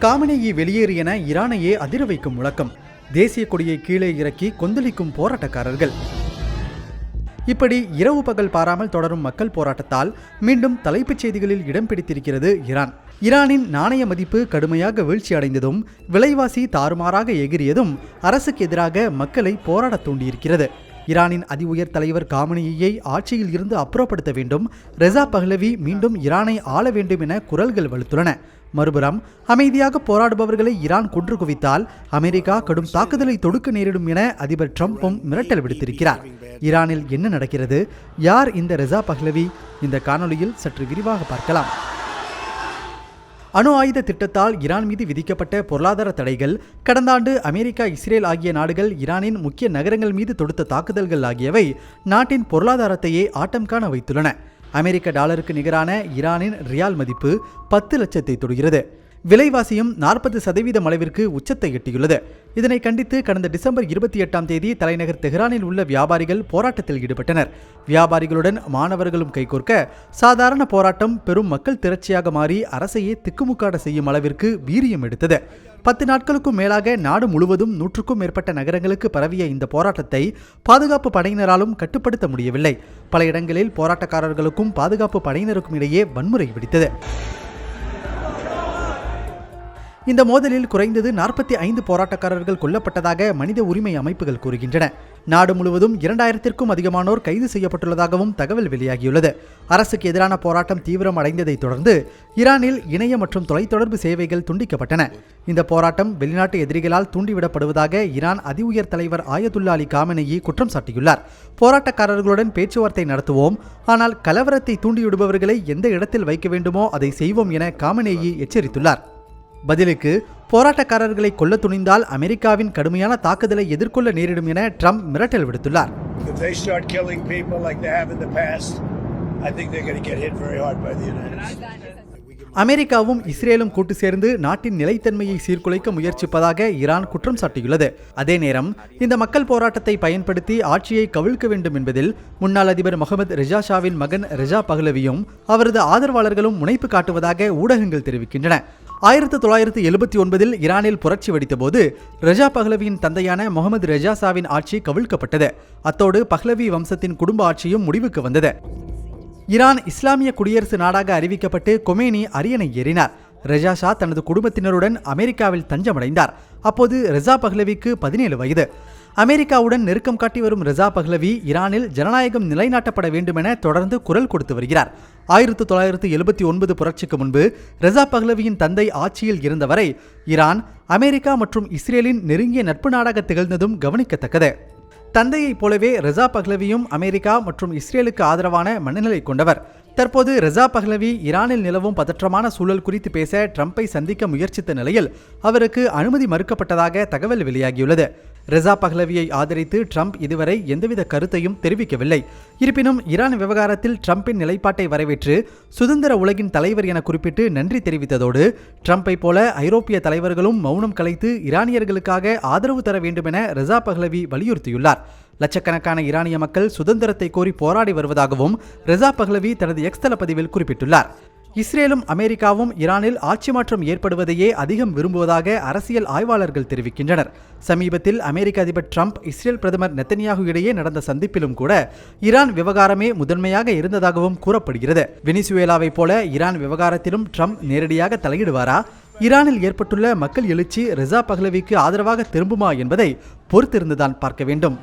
காமினேயி வெளியேறு என ஈரானையே அதிர வைக்கும் முழக்கம். தேசிய கொடியை கீழே இறக்கி கொந்தளிக்கும் போராட்டக்காரர்கள். இப்படி இரவு பகல் பாராமல் தொடரும் மக்கள் போராட்டத்தால் மீண்டும் தலைப்புச் செய்திகளில் இடம் பிடித்திருக்கிறது ஈரான். ஈரானின் நாணய மதிப்பு கடுமையாக வீழ்ச்சி அடைந்ததும் விலைவாசி தாறுமாறாக எகிரியதும் அரசுக்கு எதிராக மக்களை போராடத் தூண்டியிருக்கிறது. ஈரானின் அதி உயர் தலைவர் காமனியை ஆட்சியில் இருந்து அப்புறப்படுத்த வேண்டும். ரெசா பஹ்லவி மீண்டும் ஈரானை ஆள வேண்டும் என குரல்கள் வலுத்துள்ளன. மறுபுறம் அமைதியாக போராடுபவர்களை ஈரான் கொன்று குவித்தால் அமெரிக்கா கடும் தாக்குதலை தொடுக்க நேரிடும் என அதிபர் ட்ரம்ப்பும் மிரட்டல் விடுத்திருக்கிறார். ஈரானில் என்ன நடக்கிறது? யார் இந்த ரெசா பஹ்லவி? இந்த காணொளியில் சற்று விரிவாக பார்க்கலாம். அணு ஆயுத திட்டத்தால் ஈரான் மீது விதிக்கப்பட்ட பொருளாதார தடைகள் கடந்த ஆண்டு அமெரிக்கா இஸ்ரேல் ஆகிய நாடுகள் ஈரானின் முக்கிய நகரங்கள் மீது தொடுத்த தாக்குதல்கள் ஆகியவை நாட்டின் பொருளாதாரத்தையே ஆட்டம் காண வைத்துள்ளன. அமெரிக்க டாலருக்கு நிகரான ஈரானின் ரியால் மதிப்பு பத்து லட்சத்தை தொடுகிறது. விலைவாசியும் நாற்பது சதவீதம் அளவிற்கு உச்சத்தை எட்டியுள்ளது. இதனை கண்டித்து கடந்த டிசம்பர் இருபத்தி எட்டாம் தேதி தலைநகர் தெஹ்ரானில் உள்ள வியாபாரிகள் போராட்டத்தில் ஈடுபட்டனர். வியாபாரிகளுடன் மாணவர்களும் கைகோர்க்க சாதாரண போராட்டம் பெரும் மக்கள் திரட்சியாக மாறி அரசையே திக்குமுக்காட செய்யும் அளவிற்கு வீரியம் எடுத்தது. பத்து நாட்களுக்கும் மேலாக நாடு முழுவதும் நூற்றுக்கும் மேற்பட்ட நகரங்களுக்கு பரவிய இந்த போராட்டத்தை பாதுகாப்பு படையினராலும் கட்டுப்படுத்த முடியவில்லை. பல இடங்களில் போராட்டக்காரர்களுக்கும் பாதுகாப்பு படையினருக்கும் இடையே வன்முறை வெடித்தது. இந்த மோதலில் குறைந்தது நாற்பத்தி ஐந்து போராட்டக்காரர்கள் கொல்லப்பட்டதாக மனித உரிமை அமைப்புகள் கூறுகின்றன. நாடு முழுவதும் இரண்டாயிரத்திற்கும் அதிகமானோர் கைது செய்யப்பட்டுள்ளதாகவும் தகவல் வெளியாகியுள்ளது. அரசுக்கு எதிரான போராட்டம் தீவிரம் அடைந்ததை தொடர்ந்து ஈரானில் இணைய மற்றும் தொலைத்தொடர்பு சேவைகள் துண்டிக்கப்பட்டன. இந்த போராட்டம் வெளிநாட்டு எதிரிகளால் தூண்டிவிடப்படுவதாக ஈரான் அதி உயர் தலைவர் ஆயதுல்லா அலி குற்றம் சாட்டியுள்ளார். போராட்டக்காரர்களுடன் பேச்சுவார்த்தை நடத்துவோம். ஆனால் கலவரத்தை தூண்டிவிடுபவர்களை எந்த இடத்தில் வைக்க வேண்டுமோ அதை செய்வோம் என காமெனேயி எச்சரித்துள்ளார். பதிலுக்கு போராட்டக்காரர்களை கொல்ல துணிந்தால் அமெரிக்காவின் கடுமையான தாக்குதலை எதிர்கொள்ள நேரிடும் என ட்ரம்ப் மிரட்டல் விடுத்துள்ளார். அமெரிக்காவும் இஸ்ரேலும் கூட்டு சேர்ந்து நாட்டின் நிலைத்தன்மையை சீர்குலைக்க முயற்சிப்பதாக ஈரான் குற்றம் சாட்டியுள்ளது. அதே நேரம் இந்த மக்கள் போராட்டத்தை பயன்படுத்தி ஆட்சியை கவிழ்க்க வேண்டும் என்பதில் முன்னாள் அதிபர் முகமது ரெஜா ஷாவின் மகன் ரெஜா பஹ்லவியும் அவரது ஆதரவாளர்களும் முனைப்பு காட்டுவதாக ஊடகங்கள் தெரிவிக்கின்றன. ஆயிரத்தி தொள்ளாயிரத்தி எழுபத்தி ஒன்பதில் ஈரானில் புரட்சி வெடித்தபோது ரெஜா பஹ்லவியின் தந்தையான முகமது ரெஜாஷாவின் ஆட்சி கவிழ்க்கப்பட்டது. அத்தோடு பஹ்லவி வம்சத்தின் குடும்ப ஆட்சியும் முடிவுக்கு வந்தது. ஈரான் இஸ்லாமிய குடியரசு நாடாக அறிவிக்கப்பட்டு கொமேனி அரியணை ஏறினார். ரெஜா ஷா தனது குடும்பத்தினருடன் அமெரிக்காவில் தஞ்சமடைந்தார். அப்போது ரெஜா பஹ்லவிக்கு பதினேழு வயது. அமெரிக்காவுடன் நெருக்கம் காட்டி வரும் ரிசா பஹ்லவி ஈரானில் ஜனநாயகம் நிலைநாட்டப்பட வேண்டுமென தொடர்ந்து குரல் கொடுத்து வருகிறார். ஆயிரத்தி தொள்ளாயிரத்தி எழுபத்தி ஒன்பது புரட்சிக்கு முன்பு ரிசா பஹ்லவியின் தந்தை ஆட்சியில் இருந்தவரை ஈரான் அமெரிக்கா மற்றும் இஸ்ரேலின் நெருங்கிய நட்பு நாடாக திகழ்ந்ததும் கவனிக்கத்தக்கது. தந்தையைப் போலவே ரெசா பஹ்லவியும் அமெரிக்கா மற்றும் இஸ்ரேலுக்கு ஆதரவான மனநிலை கொண்டவர். தற்போது ரெசா பஹ்லவி ஈரானில் நிலவும் பதற்றமான சூழல் குறித்து பேச ட்ரம்ப்பை சந்திக்க முயற்சித்த நிலையில் அவருக்கு அனுமதி மறுக்கப்பட்டதாக தகவல் வெளியாகியுள்ளது. ரெசா பஹ்லவியை ஆதரித்து ட்ரம்ப் இதுவரை எந்தவித கருத்தையும் தெரிவிக்கவில்லை. இருப்பினும் ஈரான் விவகாரத்தில் ட்ரம்பின் நிலைப்பாட்டை வரவேற்று சுதந்திர உலகின் தலைவர் என குறிப்பிட்டு நன்றி தெரிவித்ததோடு ட்ரம்பை போல ஐரோப்பிய தலைவர்களும் மௌனம் கலைத்து ஈரானியர்களுக்காக ஆதரவு தர வேண்டுமென ரெசா பஹ்லவி வலியுறுத்தியுள்ளார். லட்சக்கணக்கான ஈரானிய மக்கள் சுதந்திரத்தை கோரி போராடி வருவதாகவும் ரெசா பஹ்லவி தனது எக்ஸ்தல பதிவில் குறிப்பிட்டுள்ளார். இஸ்ரேலும் அமெரிக்காவும் ஈரானில் ஆட்சி மாற்றம் ஏற்படுவதையே அதிகம் விரும்புவதாக அரசியல் ஆய்வாளர்கள் தெரிவிக்கின்றனர். சமீபத்தில் அமெரிக்க அதிபர் ட்ரம்ப் இஸ்ரேல் பிரதமர் நெத்தனியாகு இடையே நடந்த சந்திப்பிலும் கூட ஈரான் விவகாரமே முதன்மையாக இருந்ததாகவும் கூறப்படுகிறது. வெனிசுவேலாவைப் போல ஈரான் விவகாரத்திலும் ட்ரம்ப் நேரடியாக தலையிடுவாரா? ஈரானில் ஏற்பட்டுள்ள மக்கள் எழுச்சி ரிசா பஹ்லவிக்கு ஆதரவாக திரும்புமா என்பதை பொறுத்திருந்துதான் பார்க்க வேண்டும்.